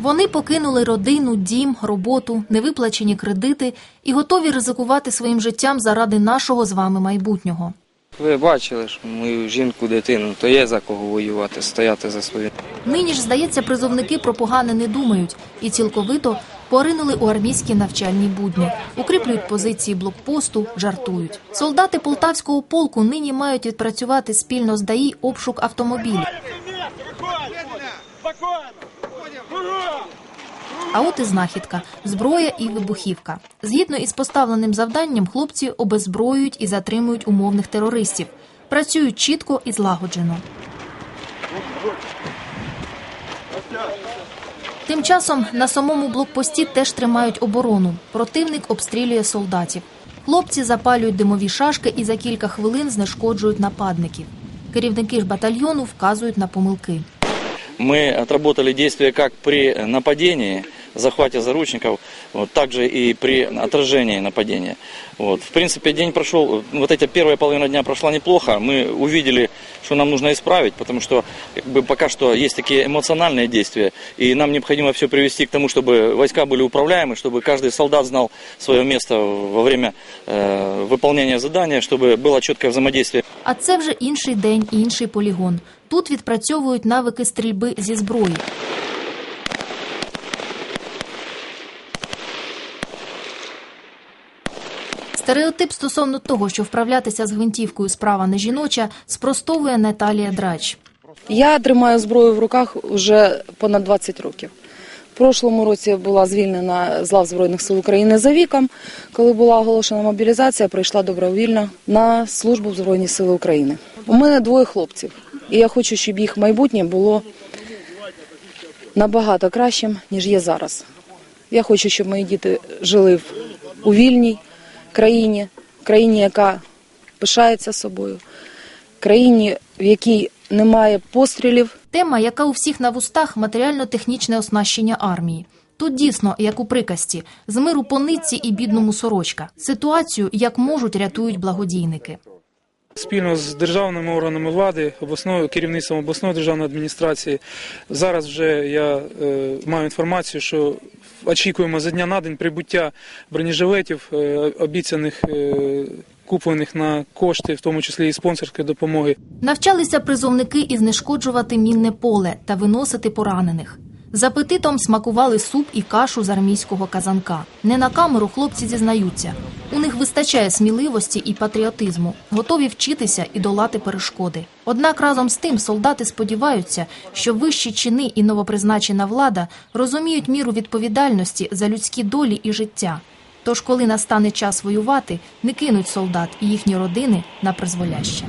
Вони покинули родину, дім, роботу, невиплачені кредити і готові ризикувати своїм життям заради нашого з вами майбутнього. Ви бачили ж мою жінку, дитину, то є за кого воювати, стояти за свою. Нині ж, здається, призовники про погане не думають і цілковито поринули у армійські навчальні будні, укріплюють позиції блокпосту, жартують. Солдати полтавського полку нині мають відпрацювати спільно з ДАІ обшук автомобілів. А от і знахідка зброя і вибухівка. Згідно із поставленим завданням, хлопці обезброюють і затримують умовних терористів. Працюють чітко і злагоджено. Тим часом на самому блокпості теж тримають оборону. Противник обстрілює солдатів. Хлопці запалюють димові шашки і за кілька хвилин знешкоджують нападників. Керівники ж батальйону вказують на помилки. Мы отработали действия как при нападении, захвате заручников, вот, также и при отражении нападения. Вот. В принципе, день прошел, вот эта первая половина дня прошла неплохо. Мы увидели, что нам нужно исправить, потому что как бы, пока что есть такие эмоциональные действия, и нам необходимо все привести к тому, чтобы войска были управляемы, чтобы каждый солдат знал свое место во время э, выполнения задания, чтобы было четкое взаимодействие А це вже інший день і інший полігон. Тут відпрацьовують навики стрільби зі зброї. Стереотип стосовно того, що вправлятися з гвинтівкою справа не жіноча, спростовує Наталія Драч. Я тримаю зброю в руках вже понад 20 років. В прошлому році була звільнена з лав Збройних сил України за віком. Коли була оголошена мобілізація, прийшла добровільно на службу в Збройні Сили України. У мене двоє хлопців, і я хочу, щоб їх майбутнє було набагато кращим, ніж є зараз. Я хочу, щоб мої діти жили у вільній країні, країні, яка пишається собою, країні, в якій немає пострілів, Тема, яка у всіх на вустах матеріально-технічне оснащення армії. Тут дійсно, як у приказці, з миру по нитці і бідному сорочка. Ситуацію, як можуть, рятують благодійники. Спільно з державними органами влади, обласною керівництвом обласної державної адміністрації. Зараз вже я е, маю інформацію, що очікуємо за дня на день прибуття бронежилетів, е, обіцяних е, куплених на кошти, в тому числі і спонсорської допомоги. Навчалися призовники і знешкоджувати мінне поле та виносити поранених. З апетитом смакували суп і кашу з армійського казанка. Не на камеру хлопці зізнаються. У них вистачає сміливості і патріотизму, готові вчитися і долати перешкоди. Однак разом з тим солдати сподіваються, що вищі чини і новопризначена влада розуміють міру відповідальності за людські долі і життя. Тож, коли настане час воювати, не кинуть солдат і їхні родини на призволяще.